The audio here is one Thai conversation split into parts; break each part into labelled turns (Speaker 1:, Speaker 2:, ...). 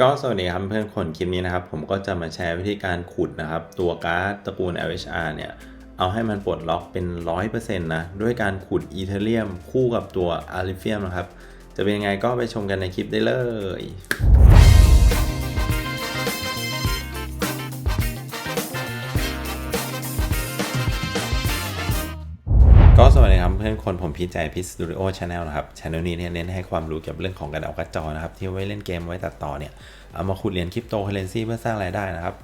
Speaker 1: ก็สวัสดีครับเพื่อนคนคลิปนี้นะครับ ผมก็จะมาแชร์วิธีการขุดนะครับ ตัวการ์ดตระกูล LHR เนี่ยเอาให้มันปลดล็อกเป็น 100%นะด้วยการขุดอีเทเรียมคู่กับตัวอาริเฟียมนะครับ จะเป็นยังไงก็ไปชมกันในคลิปได้เลย อนคนผมพีใจพีสตูดิโอชาแนลนะครับช anel นี้เนี่ยเน้นให้ความรู้เกี่ยวกับเรื่องของการเอากระจอนะครับ ที่ไว้เล่นเกมไว้ตัดต่อเนี่ย เอามาขุดเหรียญคริปโตเคอเรนซีเพื่อสร้างรายได้นะครับ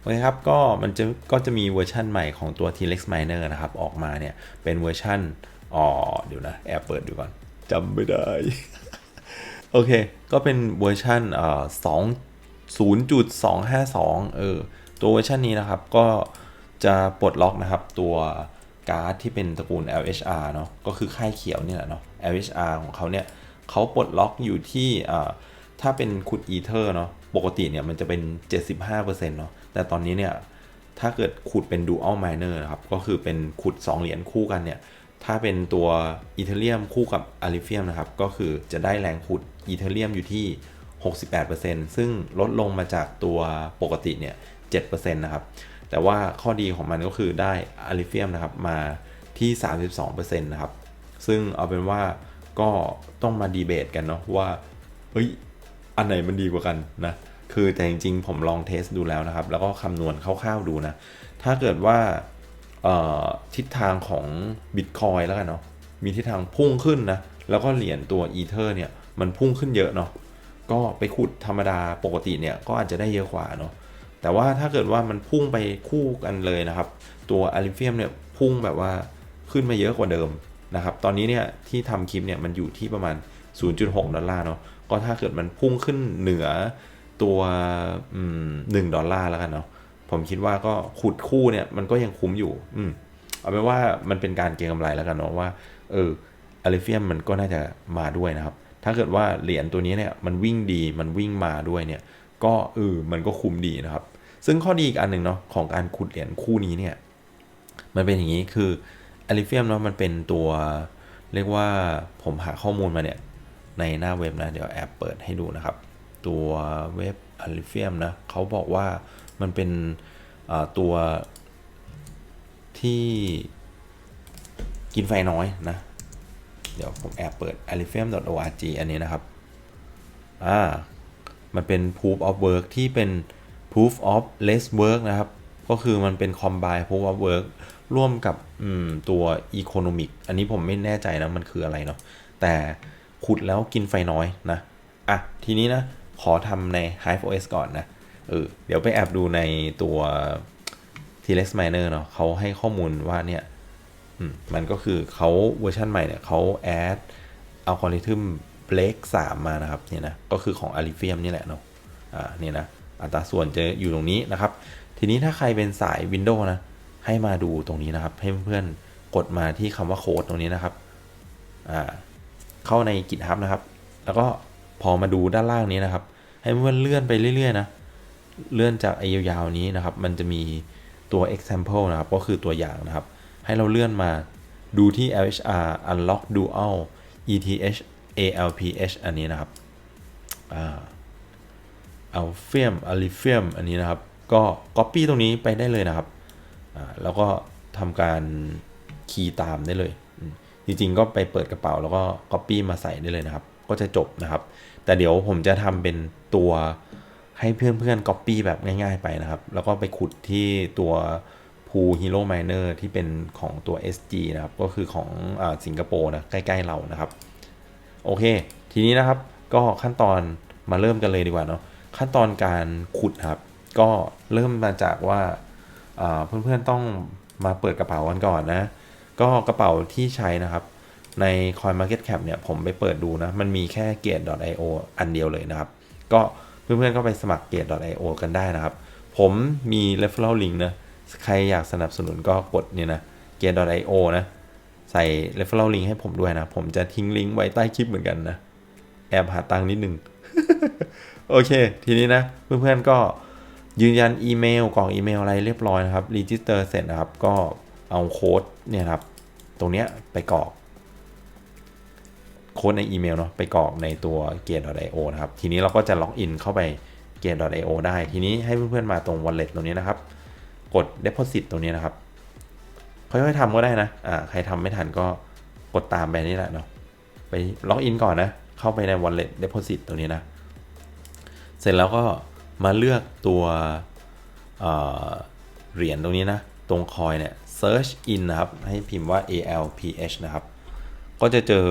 Speaker 1: โอเคครับ ก็มันจะก็จะมีเวอร์ชันใหม่ของตัว T-Rex Miner นะครับ ออกมาเนี่ย เป็นเวอร์ชันอ๋อเดี๋ยวนะ แอบเปิดดูก่อนจำไม่ได้ โอเค ก็เป็นเวอร์ชันเอ่อสองศูนย์จุดสองห้าสองเออ ตัวเวอร์ชันนี้นะครับ ก็จะปลดล็อกนะครับตัว การ์ดที่เป็นตระกูล LHR เนาะก็คือค่ายเขียวเนี่ยแหละเนาะ LHR ของเขาเนี่ยเขาปลดล็อกอยู่ที่ถ้าเป็นขุดอีเทอร์เนาะปกติเนี่ยมันจะเป็น 75%เนาะแต่ตอนนี้เนี่ยถ้าเกิดขุดเป็น dual miner นะครับก็คือเป็นขุด 2 เหรียญคู่กันเนี่ยถ้าเป็นตัวอีเทเรียมคู่กับอาริเฟียมนะครับก็คือจะได้แรงขุดอีเทเรียมอยู่ที่ 68%ซึ่งลดลงมาจากตัวปกติเนี่ย7%นะครับ แต่ว่าข้อดีของมันก็คือได้อาริเฟียมนะครับมาที่ 32%นะครับ ซึ่งเอาเป็นว่าก็ต้องมาดีเบตกันเนาะว่าเฮ้ยอันไหนมันดีกว่ากันนะ คือแต่จริงๆ ผมลองเทสดูแล้วนะครับ แล้วก็คำนวณคร่าวๆดูนะ ถ้าเกิดว่าทิศทางของ Bitcoin แล้วกันเนาะ มีทิศทางพุ่งขึ้นนะ แล้วก็เหรียญตัว Ether เนี่ย มันพุ่งขึ้นเยอะเนาะ ก็ไปขุดธรรมดาปกติเนี่ย ก็อาจจะได้เยอะกว่าเนาะ แต่ว่าถ้าเกิดว่ามันพุ่งไปคู่กันเลยนะครับ ตัวอาริเฟียมเนี่ยพุ่งแบบว่าขึ้นมาเยอะกว่าเดิมนะครับ ตอนนี้เนี่ยที่ทำคลิปเนี่ยมันอยู่ที่ประมาณ 0.6 ดอลลาร์เนาะ ก็ถ้าเกิดมันพุ่งขึ้นเหนือตัวหนึ่งดอลลาร์แล้วกันเนาะ ผมคิดว่าก็ขุดคู่เนี่ยมันก็ยังคุ้มอยู่ อืมเอาเป็นว่ามันเป็นการเก็งกำไรแล้วกันเนาะว่า เอออาริเฟียมมันก็น่าจะมาด้วยนะครับ ถ้าเกิดว่าเหรียญตัวนี้เนี่ยมันวิ่งดี มันวิ่งมาด้วยเนี่ย ก็เออมันก็คุ้มดีนะครับ ซึ่งข้อดีอีกอันหนึ่งเนาะของการขุดเหรียญคู่นี้เนี่ย มันเป็นอย่างนี้คืออาริเฟียมเนาะมันเป็นตัวเรียกว่าผมหาข้อมูลมาเนี่ย ในหน้าเว็บนะ เดี๋ยวแอบเปิดให้ดูนะครับ ตัวเว็บอาริเฟียมนะเขาบอกว่ามันเป็นตัวที่กินไฟน้อยนะ เดี๋ยวผมแอบเปิด alifem.org อันนี้นะครับ อ่า มันเป็น proof of work ที่เป็น proof of less work นะครับ ก็คือมันเป็น combine proof of work ร่วมกับตัว economic อันนี้ผมไม่แน่ใจนะ มันคืออะไรเนาะแต่ขุดแล้วกินไฟน้อยนะ อะ ทีนี้นะ ขอทำใน HiveOS ก่อนนะ เออ เดี๋ยวไปแอบดูในตัว T-Rex Miner เนาะเขาให้ข้อมูลว่าเนี่ยมันก็คือเขาเวอร์ชันใหม่เนี่ยเขาแอดอัลกอริทึม Blake 3มานะครับ เนี่ยนะ ก็คือของ a l i f i u m นี่แหละเนาะ อ่า เนี่ยนะ อัตราส่วนจะอยู่ตรงนี้นะครับ ทีนี้ถ้าใครเป็นสาย Windows นะ ให้มาดูตรงนี้นะครับ ให้เพื่อนๆกดมาที่คำว่าโค้ดตรงนี้นะครับเข้าใน GitHub นะครับ แล้วก็พอมาดูด้านล่างนี้นะครับ ให้เพื่อนเลื่อนไปเรื่อยๆนะเลื่อนจากไอ้ยาวๆนี้นะครับ มันจะมีตัว example นะครับ ก็คือตัวอย่างนะครับ ให้เราเลื่อนมาดูที่ LHR unlock dual ETH ALPH อันนี้นะครับ อ่า Alphium Aliphium อันนี้นะครับ ก็ Copy ตรงนี้ไปได้เลยนะครับแล้วก็ทำการคีย์ตามได้เลย จริงๆก็ไปเปิดกระเป๋าแล้วก็ Copy มาใส่ได้เลยนะครับ ก็จะจบนะครับ แต่เดี๋ยวผมจะทำเป็นตัวให้เพื่อนๆ Copy แบบง่ายๆไปนะครับ แล้วก็ไปขุดที่ตัว Pool Hero Miner ที่เป็นของตัว SG นะครับ ก็คือของอสิงคโปร์นะ ใกล้ๆเรานะครับ โอเค ทีนี้นะครับก็ขั้นตอนมาเริ่มกันเลยดีกว่าเนาะ ขั้นตอนการขุดครับ ก็เริ่มมาจากว่าเพื่อนๆต้องมาเปิดกระเป๋ากันก่อนนะ ก็กระเป๋าที่ใช้นะครับ ใน CoinMarketCap เนี่ยผมไปเปิดดูนะ มันมีแค่ Gate.io อันเดียวเลยนะครับ ก็เพื่อนๆก็ไปสมัคร Gate.io กันได้นะครับ ผมมี referral link นะ ใครอยากสนับสนุนก็กดเนี่ยนะ Gate.io นะใส่ referral link ให้ผมด้วยนะ ผมจะทิ้งลิงก์ไว้ใต้คลิปเหมือนกันนะ แอบหาตังค์นิดนึง โอเค ทีนี้นะ เพื่อนๆก็ยืนยันอีเมลกรอกอีเมลอะไรเรียบร้อยนะครับรีจิสเตอร์เสร็จนะครับ ก็เอาโค้ดเนี่ยครับ ตรงเนี้ยไปกรอก โค้ดในอีเมลเนาะไปกรอกในตัว gate.io นะครับ ทีนี้เราก็จะล็อกอินเข้าไป gate.io ได้ ทีนี้ให้เพื่อนๆมาตรง wallet ตรงนี้นะครับ กด deposit ตรงนี้นะครับค่อยๆทำก็ได้นะอ่าใครทำไม่ทันก็กดตามไปนี่แหละเนาะไปล็อกอินก่อนนะ เข้าไปใน wallet deposit ตรงนี้นะ เสร็จแล้วก็มาเลือกตัวเหรียญตรงนี้นะ ตรงคอยเนี่ย search in นะครับ ให้พิมพ์ว่า ALPH นะครับ ก็จะเจอ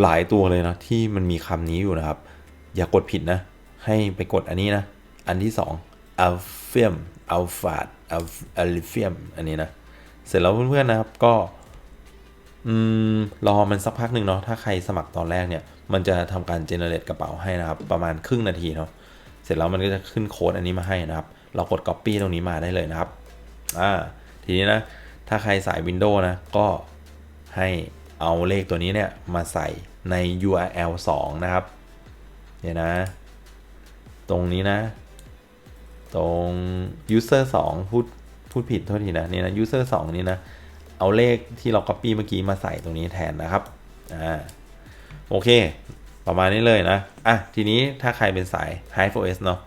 Speaker 1: หลายตัวเลยนะที่มันมีคำนี้อยู่นะครับ อย่ากดผิดนะ ให้ไปกดอันนี้นะ อันที่2 alphium alphard alphium อันนี้นะ เสร็จแล้วเพื่อนๆนะครับก็อืมรอมันสักพักหนึ่งเนาะถ้าใครสมัครตอนแรกเนี่ย มันจะทำการเจเนเรตกระเป๋าให้นะครับ ประมาณครึ่งนาทีเนาะเสร็จแล้วมันก็จะขึ้นโค้ดอันนี้มาให้นะครับ เรากด Copy ตรงนี้มาได้เลยนะครับอ่าทีนี้นะ ถ้าใครสาย Windows นะ ก็ให้เอาเลขตัวนี้เนี่ยมาใส่ใน URL 2 นะครับ เนี่ยนะ ตรงนี้นะ ตรง user 2 พูดพูดผิดโทษทีนะนี่นะ user 2 นี่นะ เอาเลขที่เรา copy เมื่อกี้มาใส่ตรงนี้แทนนะครับ อ่า โอเค ประมาณนี้เลยนะ อะ ทีนี้ถ้าใครเป็นสาย HiveOS เนาะ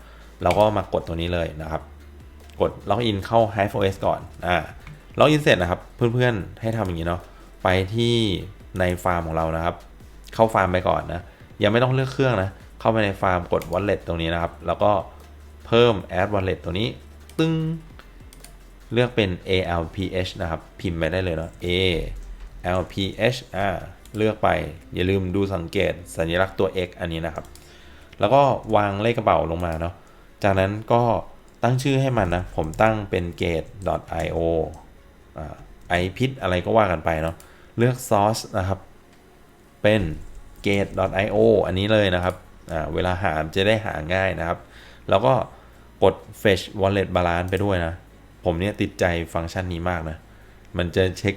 Speaker 1: เราก็มากดตัวนี้เลยนะครับ กดล็อกอินเข้า HiveOS ก่อน อ่าล็อกอินเสร็จนะครับ เพื่อนๆ ให้ทำอย่างนี้เนาะไปที่ในฟาร์มของเรานะครับ เข้าฟาร์มไปก่อนนะ ยังไม่ต้องเลือกเครื่องนะ เข้าไปในฟาร์มกด wallet ตรงนี้นะครับ แล้วก็เพิ่ม add wallet ตัวนี้ ตึ้งเลือกเป็น ALPH นะครับ พิมพ์ไปได้เลยเนาะ ALPH อ่า เลือกไป อย่าลืมดูสังเกตสัญลักษณ์ตัว X อันนี้นะครับ แล้วก็วางเลขกระเป๋าลงมาเนาะ จากนั้นก็ตั้งชื่อให้มันนะ ผมตั้งเป็น gate.io อ่า ipit อะไรก็ว่ากันไปเนาะ เลือก source นะครับ เป็น gate.io อันนี้เลยนะครับอ่าเวลาหาจะได้หาง่ายนะครับ แล้วก็กด fetch wallet balance ไปด้วยนะ ผมเนี่ยติดใจฟังก์ชันนี้มากนะ มันจะเช็ค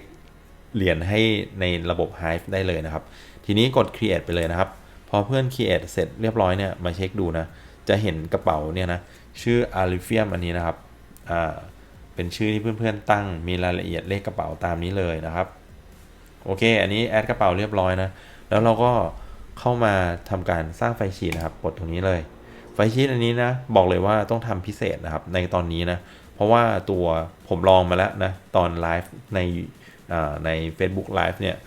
Speaker 1: เหรียญให้ในระบบ Hive ได้เลยนะครับ ทีนี้กด create ไปเลยนะครับ พอเพื่อน create เสร็จเรียบร้อยเนี่ยมาเช็คดูนะ จะเห็นกระเป๋าเนี่ยนะชื่อ a l i f i u m อันนี้นะครับ อ่า เป็นชื่อที่เพื่อนๆตั้ง มีรายละเอียดเลขกระเป๋าตามนี้เลยนะครับ โอเค อันนี้แอดกระเป๋าเรียบร้อยนะ แล้วเราก็เข้ามาทำการสร้างไฟชีตนะครับ กดตรงนี้เลย ไฟชีตอันนี้นะ บอกเลยว่าต้องทำพิเศษนะครับ ในตอนนี้นะ เพราะว่าตัวผมลองมาแล้วนะ ตอนไลฟ์ใน ใน Facebook Live เนี่ย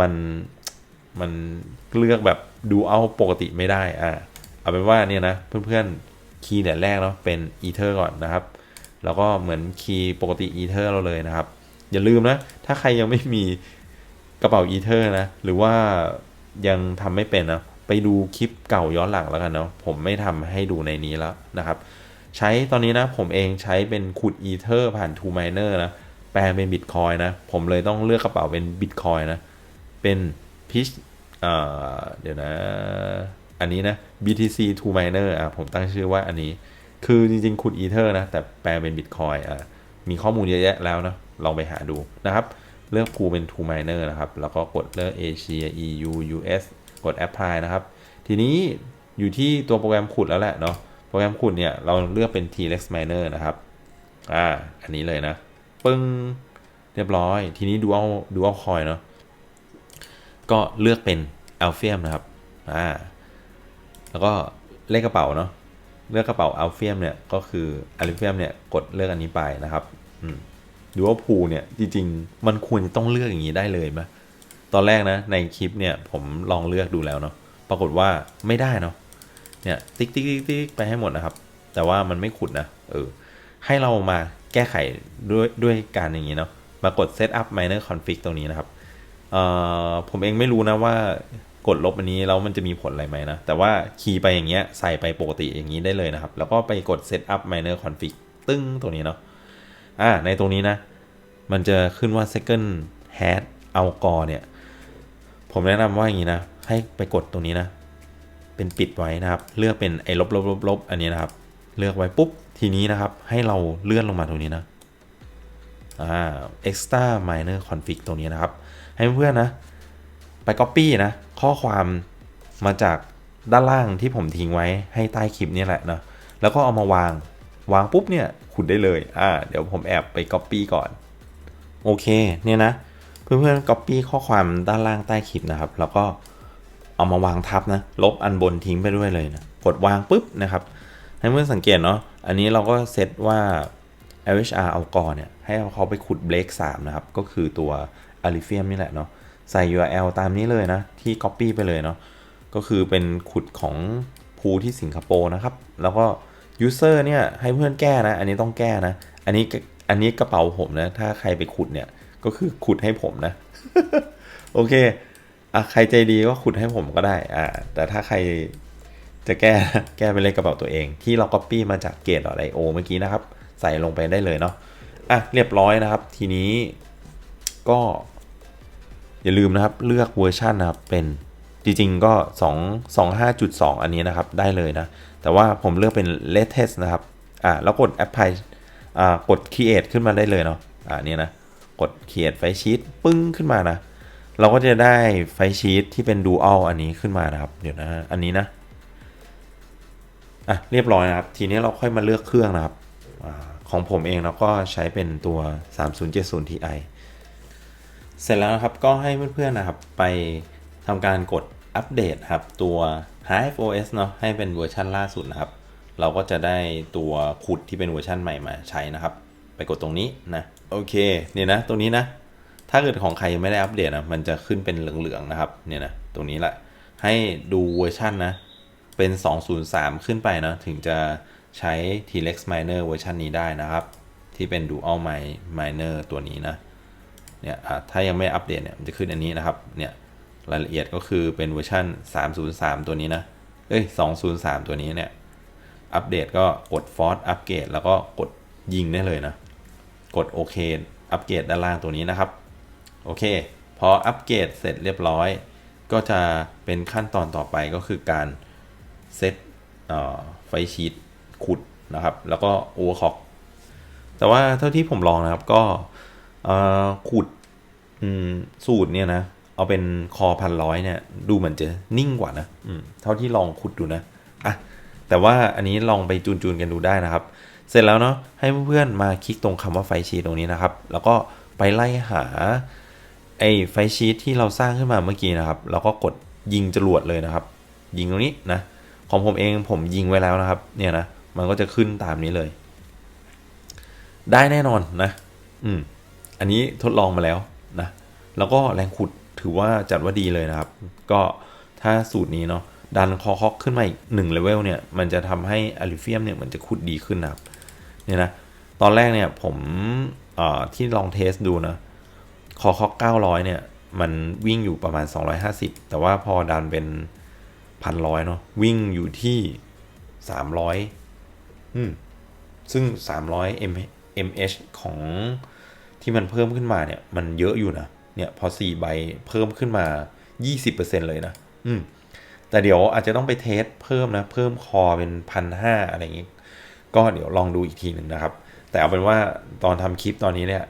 Speaker 1: มันมันเลือกแบบดูเอาปกติไม่ได้อ่าเอาเป็นว่าเนี่ยนะเพื่อนๆคีย์เด่แรกเนาะเป็น Ether ก่อนนะครับ แล้วก็เหมือนคีย์ปกติ Ether เราเลยนะครับ อย่าลืมนะ ถ้าใครยังไม่มีกระเป๋า Ether นะ หรือว่ายังทำไม่เป็นนะไปดูคลิปเก่าย้อนหลังแล้วกันเนาะผมไม่ทำให้ดูในนี้แล้วนะครับ ใช้ตอนนี้นะผมเองใช้เป็นขุด Ether ผ่าน Two Miner นะ แปลงเป็น Bitcoin นะ ผมเลยต้องเลือกกระเป๋าเป็น Bitcoin นะ เป็น Pitch เดี๋ยวนะ อันนี้นะ BTC Two Miner อะผมตั้งชื่อว่าอันนี้ คือจริงๆขุด Ether นะ แต่แปลเป็น Bitcoin อะมีข้อมูลเยอะแยะแล้วนะ ลองไปหาดูนะครับ เลือกภูเป็น Two Miner นะครับ แล้วก็กดเลือก Asia EU US กด Apply นะครับ ทีนี้อยู่ที่ตัวโปรแกรมขุดแล้วแหละเนาะ โปรแกรมขุดเนี่ย เราเลือกเป็น T-Rex Miner นะครับ อ่า อันนี้เลยนะ ปึ้งเรียบร้อย ทีนี้ Dual Dual Coin เนาะก็เลือกเป็น Alphium นะครับอ่าแล้วก็เลขกระเป๋าเนาะเลือกกระเป๋า Alphium เนี่ยก็คือ Alphium เนี่ยกดเลือกอันนี้ไปนะครับอืม Dual Pool เนี่ยจริงๆ มันควรจะต้องเลือกอย่างนี้ได้เลยไหมตอนแรกนะในคลิปเนี่ยผมลองเลือกดูแล้วเนาะปรากฏว่าไม่ได้เนาะเนี่ยติ๊กติ๊กติ๊กไปให้หมดนะครับ แต่ว่ามันไม่ขุดนะเออให้เรามา แก้ไขด้วยด้วยการอย่างนี้เนาะมากด setup miner config ตรงนี้นะครับเอ่อผมเองไม่รู้นะว่ากดลบอันนี้แล้วมันจะมีผลอะไรไหมนะ แต่ว่าคีย์ไปอย่างเงี้ยใส่ไปปกติอย่างนี้ได้เลยนะครับ แล้วก็ไปกด setup miner config ตึ้งตรงนี้เนาะอ่าในตรงนี้นะ มันจะขึ้นว่า second hash algor เนี่ย ผมแนะนำว่าอย่างนี้นะ ให้ไปกดตรงนี้นะ เป็นปิดไว้นะครับ เลือกเป็นไอ้ลบลบลบลบอันนี้นะครับ เลือกไว้ปุ๊บ ทีนี้นะครับให้เราเลื่อนลงมาตรงนี้นะอ่า extra minor config ตรงนี้นะครับ ให้เพื่อนๆนะ ไป copy นะ ข้อความมาจากด้านล่างที่ผมทิ้งไว้ให้ใต้คลิปนี่แหละนะ แล้วก็เอามาวาง วางปุ๊บเนี่ยขุดได้เลย อ่า เดี๋ยวผมแอบไป copy ก่อน โอเค เนี่ยนะ เพื่อนๆ copy ข้อความด้านล่างใต้คลิปนะครับ แล้วก็เอามาวางทับนะ ลบอันบนทิ้งไปด้วยเลยนะ กดวางปุ๊บนะครับ ให้เพื่อนสังเกตเนาะ อันนี้เราก็เซตว่า LHR เอากอเนี่ยให้เขาไปขุดเบรก3นะครับ ก็คือตัว a l i f i u m นี่แหละเนาะใส่ URL ตามนี้เลยนะ ที่ Copy ไปเลยเนาะก็คือเป็นขุดของภูที่สิงคโปร์นะครับ แล้วก็ User เนี่ยให้เพื่อนแก้นะ อันนี้ต้องแก้นะ อันนี้อันนี้กระเป๋าผมนะ ถ้าใครไปขุดเนี่ยก็คือขุดให้ผมนะ โอเคอะใครใจดีก็ขุดให้ผมก็ได้อ่าแต่ถ้าใคร จะแก้แก้ไปเลยกระเป๋าตัวเอง ที่เรา copy มาจากเกต .io เมื่อกี้นะครับ ใส่ลงไปได้เลยเนาะอะเรียบร้อยนะครับ ทีนี้ก็ อย่าลืมนะครับเลือกเวอร์ชันนะครับเป็นจริงๆก็ 2 25.2 อันนี้นะครับ ได้เลยนะ แต่ว่าผมเลือกเป็น latest นะครับอ่าแล้วกด apply อ่ากด create ขึ้นมาได้เลยเนาะอ่านี่นะ กด create ไฟชีตปึ้งขึ้นมานะ เราก็จะได้ไฟชีตที่เป็น dual อันนี้ขึ้นมานะครับ เดี๋ยวนะ อันนี้นะ อะเรียบร้อยนะครับ ทีนี้เราค่อยมาเลือกเครื่องนะครับอของผมเองเราก็ใช้เป็นตัว 3070 Ti เสร็จแล้วนะครับก็ให้เพื่อนๆนะครับไปทำการกดอัปเดตครับตัว Hive OS เนาะให้เป็นเวอร์ชันล่าสุดนะครับ เราก็จะได้ตัวขุดที่เป็นเวอร์ชันใหม่มาใช้นะครับ ไปกดตรงนี้นะโอเคเนี่ยนะตรงนี้นะ ถ้าเกิดของใครยังไม่ได้อัปเดตนะมันจะขึ้นเป็นเหลืองๆนะครับเนี่ยนะตรงนี้แหละให้ดูเวอร์ชันนะ เป็น 203 ขึ้นไปนะถึงจะใช้ T-Rex Miner เวอร์ชันนี้ได้นะครับ ที่เป็น Dual Miner ตัวนี้นะเนี่ยถ้ายังไม่อัปเดตเนี่ยมันจะขึ้นอันนี้นะครับเนี่ยรายละเอียดก็คือเป็นเวอร์ชัน303 ตัวนี้นะเอ้ย203 ตัวนี้เนี่ยอัปเดตก็กด Force อัปเกรดแล้วก็กดยิงได้เลยนะ กดโอเคอัปเกรดด้านล่างตัวนี้นะครับ โอเค พออัปเกรดเสร็จเรียบร้อย ก็จะเป็นขั้นตอนต่อไปก็คือการ เซตไฟชีตขุดนะครับ แล้วก็โอเวอร์คอกแต่ว่าเท่าที่ผมลองนะครับก็ขุดสูตรเนี่ยนะ เอาเป็นคอพันร้อยเนี่ย ดูเหมือนจะนิ่งกว่านะเท่าที่ลองขุดดูนะอะแต่ว่าอันนี้ลองไปจูนๆกันดูได้นะครับ เสร็จแล้วเนาะให้เพื่อนๆมาคลิกตรงคำว่าไฟชีตตรงนี้นะครับ แล้วก็ไปไล่หาไอ้ไฟชีตที่เราสร้างขึ้นมาเมื่อกี้นะครับ แล้วก็กดยิงจรวดเลยนะครับ ยิงตรงนี้นะ ของผมเองผมยิงไว้แล้วนะครับ เนี่ยนะ มันก็จะขึ้นตามนี้เลย ได้แน่นอนนะ อืม อันนี้ทดลองมาแล้วนะ แล้วก็แรงขุดถือว่าจัดว่าดีเลยนะครับ ก็ถ้าสูตรนี้เนาะดันคอคอกขึ้นมาอีกหนึ่งเลเวลเนี่ย มันจะทำให้อลิเฟียมเนี่ยมันจะขุดดีขึ้นนะครับ เนี่ยนะ ตอนแรกเนี่ยผมที่ลองเทสดูนะ คอคอก900 เนี่ย มันวิ่งอยู่ประมาณ 250 แต่ว่าพอดันเป็น พันร้อยเนาะวิ่งอยู่ที่300อืมซึ่ง300 m mh ของที่มันเพิ่มขึ้นมาเนี่ย มันเยอะอยู่นะ เนี่ยพอ4ใบเพิ่มขึ้นมา 20%เลยนะ อืม แต่เดี๋ยวอาจจะต้องไปเทสเพิ่มนะ เพิ่มคอเป็นพันห้าอะไรอย่างงี้ ก็เดี๋ยวลองดูอีกทีหนึ่งนะครับ แต่เอาเป็นว่าตอนทำคลิปตอนนี้เนี่ย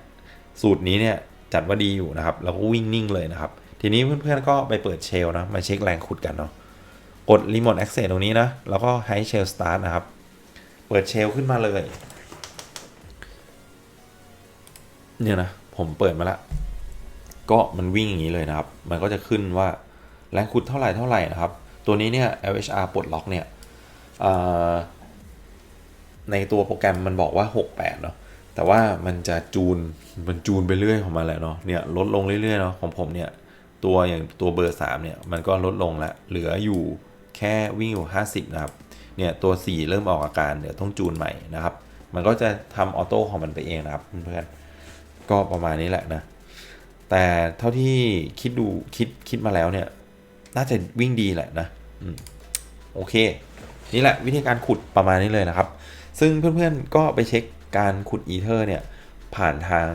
Speaker 1: สูตรนี้เนี่ยจัดว่าดีอยู่นะครับ แล้วก็วิ่งนิ่งเลยนะครับ ทีนี้เพื่อนๆก็ไปเปิดเชลนะ มาเช็คแรงขุดกันเนาะ กด Remote Access ตรงนี้นะ แล้วก็ High Shell Start นะครับ เปิดเชลขึ้นมาเลย เนี่ยนะ ผมเปิดมาแล้วก็มันวิ่งอย่างนี้เลยนะครับ มันก็จะขึ้นว่าแรงขุดเท่าไหร่เท่าไหร่นะครับ ตัวนี้เนี่ย LHR ปลดล็อกเนี่ยในตัวโปรแกรมมันบอกว่า 68 เนาะ แต่ว่ามันจะจูน มันจูนไปเรื่อยของมันแหละเนาะ เนี่ยลดลงเรื่อยๆเนาะของผมเนี่ย ตัวอย่างตัวเบอร์ 3 เนี่ย มันก็ลดลงแล้ว เหลืออยู่ แค่วิ่งอยู่ 50 นะครับ เนี่ยตัว 4 เริ่มออกอาการเดี๋ยวต้องจูนใหม่นะครับ มันก็จะทำออโต้ของมันไปเองนะครับเพื่อนก็ประมาณนี้แหละนะ แต่เท่าที่คิดดูคิดคิดมาแล้วเนี่ย น่าจะวิ่งดีแหละนะอโอเค นี่แหละวิธีการขุดประมาณนี้เลยนะครับ ซึ่งเพื่อนๆก็ไปเช็คการขุดอีเทอร์เนี่ยผ่านทาง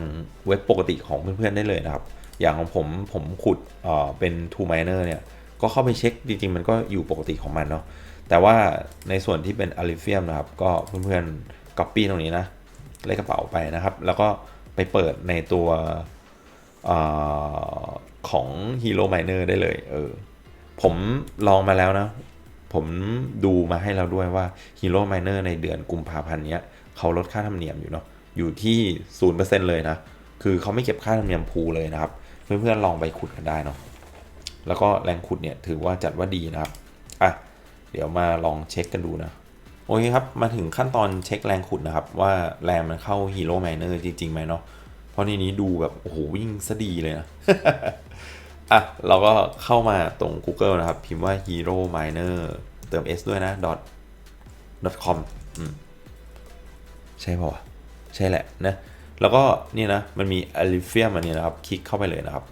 Speaker 1: เว็บปกติของเพื่อนๆได้เลยนะครับ อย่างของผมผมขุดเอ่อเป็น two miner เนี่ย ก็เข้าไปเช็คจริงๆ มันก็อยู่ปกติของมันเนาะแต่ว่าในส่วนที่เป็นอลิเฟียมนะครับ ก็เพื่อนๆ copy ตรงนี้นะเลขกระเป๋าไปนะครับ แล้วก็ไปเปิดในตัวอของ Hero Miner ได้เลยเออผมลองมาแล้วนะ ผมดูมาให้เราด้วยว่า Hero Miner ในเดือนกุมภาพันธ์เนี้ยเขาลดค่าธรรมเนียมอยู่เนาะอยู่ที่ศูนย์เปอร์เซ็นเลยนะ คือเขาไม่เก็บค่าธรรมเนียมพูเลยนะครับ เพื่อนๆลองไปขุดกันได้เนาะ แล้วก็แรงขุดเนี่ยถือว่าจัดว่าดีนะครับอะเดี๋ยวมาลองเช็คกันดูนะโอเคครับ มาถึงขั้นตอนเช็คแรงขุดนะครับ ว่าแรงมันเข้าฮีโร่ไมเนอร์จริงๆไหมเนาะเพราะในนี้ดูแบบ โอ้โห วิ่งซะดีเลยนะ อะ เราก็เข้ามาตรง Google นะครับ พิมพ์ว่า hero miner เติม s ด้วยนะ dot dot com อืมใช่ป่าวะใช่แหละนะ แล้วก็นี่นะ มันมี a l i f i u m อันนี้นะครับ คลิกเข้าไปเลยนะครับ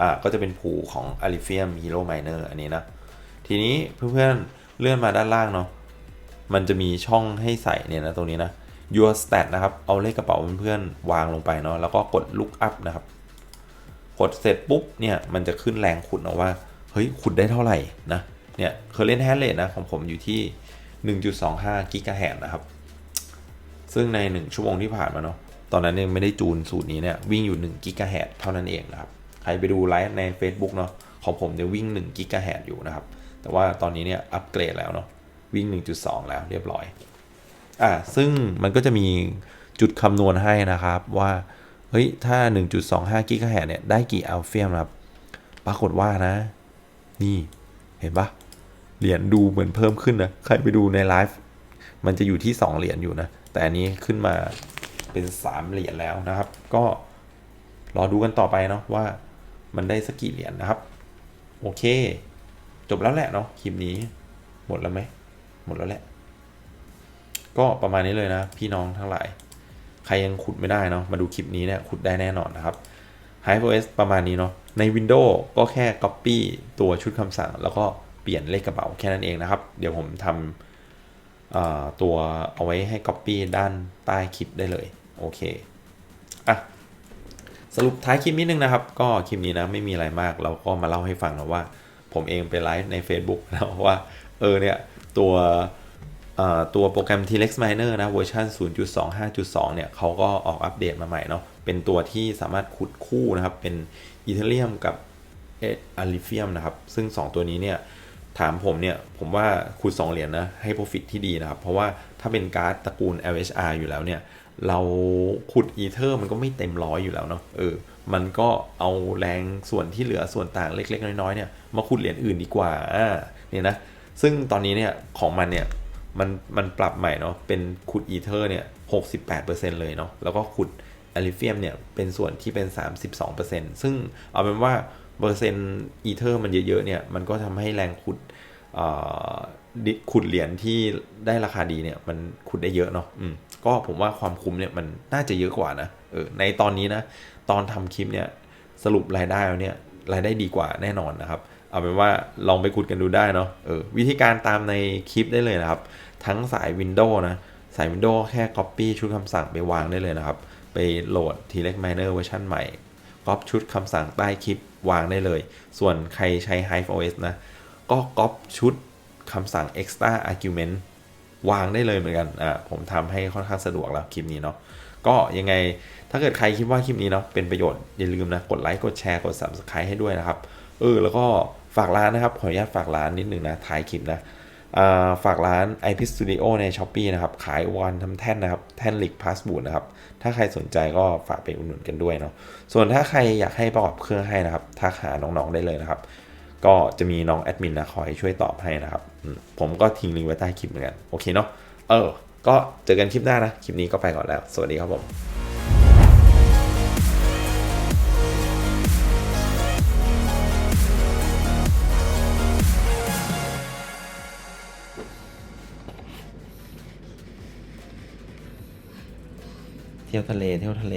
Speaker 1: อ่าก็จะเป็นผูของ a l i f i u m Hero Miner อันนี้นะ ทีนี้เพื่อนๆเลื่อนมาด้านล่างเนาะมันจะมีช่องให้ใส่เนี่ยนะตรงนี้นะ your stat นะครับ เอาเลขกระเป๋าเพื่อนๆวางลงไปเนาะแล้วก็กด look up นะครับ กดเสร็จปุ๊บเนี่ยมันจะขึ้นแรงขุดเนาะว่าเฮ้ยขุดได้เท่าไหร่นะเนี่ย current hash rate นะของผมอยู่ที่ 1.25 กิกะแฮนะครับ ซึ่งใน 1 ชั่วโมงที่ผ่านมาเนาะตอนนั้นยังไม่ได้จูนสูตรนี้เนี่ยวิ่งอยู่ 1 กิกะแฮเท่านั้นเองนะครับ ใครไปดูไลฟ์ใน Facebook เนาะของผมเนี่ยวิ่ง1กิกะแฮอยู่นะครับ แต่ว่าตอนนี้เนี่ยอัปเกรดแล้วเนาะวิ่ง 1.2 แล้วเรียบร้อยอ่าซึ่งมันก็จะมีจุดคำนวณให้นะครับว่าเฮ้ยถ้า 1.25กิกะแฮเนี่ยได้กี่อัลเฟียมครับ ปรากฏว่านะ นี่เห็นปะเหรียญดูเหมือนเพิ่มขึ้นนะ ใครไปดูในไลฟ์มันจะอยู่ที่ 2 เหรียญอยู่นะ แต่อันนี้ขึ้นมาเป็น 3 เหรียญแล้วนะครับ ก็รอดูกันต่อไปเนาะว่า มันได้สักกี่เหรียญนะครับ โอเค จบแล้วแหละเนาะคลิปนี้ หมดแล้วไหมหมดแล้วแหละ ก็ประมาณนี้เลยนะ พี่น้องทั้งหลาย ใครยังขุดไม่ได้เนาะมาดูคลิปนี้เนี่ยขุดได้แน่นอนนะครับ HyperOS ประมาณนี้เนาะใน Windows ก็แค่ Copy ตัวชุดคำสั่ง แล้วก็เปลี่ยนเลขกระเป๋าแค่นั้นเองนะครับ เดี๋ยวผมทำตัวเอาไว้ให้ Copy ด้านใต้คลิปได้เลย โอเค อะ สรุปท้ายคลิปนิดนึงนะครับ ก็คลิปนี้นะไม่มีอะไรมาก เราก็มาเล่าให้ฟังนะว่า ผมเองไปไลฟ์ใน Facebook นะว่า เออเนี่ย ตัวตัวโปรแกรม T-Rex Miner นะเวอร์ชัน0.25.2 เนี่ยเขาก็ออกอัปเดตมาใหม่เนาะเป็นตัวที่สามารถขุดคู่นะครับ เป็นอีเทเรียมกับเออลิเฟียมนะครับ ซึ่ง 2 ตัวนี้เนี่ยถามผมเนี่ย ผมว่าคูณ2เหรียญนะให้ profit ที่ดีนะครับ เพราะว่าถ้าเป็นการ์ดตระกูล LHR อยู่แล้วเนี่ย เราขุดอีเทอร์มันก็ไม่เต็มร้อยอยู่แล้วเนาะเออมันก็เอาแรงส่วนที่เหลือส่วนต่างเล็ก ๆ น้อยๆเนี่ยมาขุดเหรียญอื่นดีกว่าอ่าเนี่ยนะซึ่งตอนนี้เนี่ยของมันเนี่ยมันมันปรับใหม่เนาะเป็นขุดอีเทอร์เนี่ย68%เลยเนาะแล้วก็ขุดอลิเฟียมเนี่ยเป็นส่วนที่เป็น 32%ซึ่งเอาเป็นว่าเปอร์เซ็นต์อีเทอร์มันเยอะๆเนี่ยมันก็ทำให้แรงขุด ขุดเหรียญที่ได้ราคาดีเนี่ย มันขุดได้เยอะเนาะอืมก็ผมว่าความคุ้มเนี่ยมันน่าจะเยอะกว่านะเออในตอนนี้นะ ตอนทำคลิปเนี่ยสรุปรายได้แล้วเนี่ยรายได้ดีกว่าแน่นอนนะครับ เอาเป็นว่าลองไปขุดกันดูได้เนาะเออวิธีการตามในคลิปได้เลยนะครับ ทั้งสาย Windows นะ สาย Windows แค่ Copy ชุดคำสั่งไปวางได้เลยนะครับ ไปโหลด T-Rex Miner เวอร์ชันใหม่ก๊อปชุดคำสั่งใต้คลิปวางได้เลย ส่วนใครใช้ Hive OS นะ ก็ก๊อปชุด คำสั่ง extra argument วางได้เลยเหมือนกัน อ่า ผมทำให้ค่อนข้างสะดวกแล้วคลิปนี้เนาะ ก็ยังไงถ้าเกิดใครคิดว่าคลิปนี้เนาะเป็นประโยชน์อย่าลืมนะกดไลค์กดแชร์กด subscribe ให้ด้วยนะครับ เออ แล้วก็ฝากร้านนะครับ ขออนุญาตฝากร้านนิดนึงนะท้ายคลิปนะอ่าฝากร้าน IP Studio ใน s h อ p e e นะครับ ขายวันทำแท่นนะครับ แท่นหลิกพาสบูดนะครับ ถ้าใครสนใจก็ฝากไปอุดหนุนกันด้วยเนาะส่วนถ้าใครอยากให้ประกอบเครื่องให้นะครับทักหาน้องๆได้เลยนะครับ ก็จะมีน้องแอดมินนะคอยช่วยตอบให้นะครับ ผมก็ทิ้งลิงก์ไว้ใต้คลิปเหมือนกัน โอเคเนาะเออ ก็เจอกันคลิปหน้านะ คลิปนี้ก็ไปก่อนแล้ว สวัสดีครับผมเที่ยวทะเล เที่ยวทะเล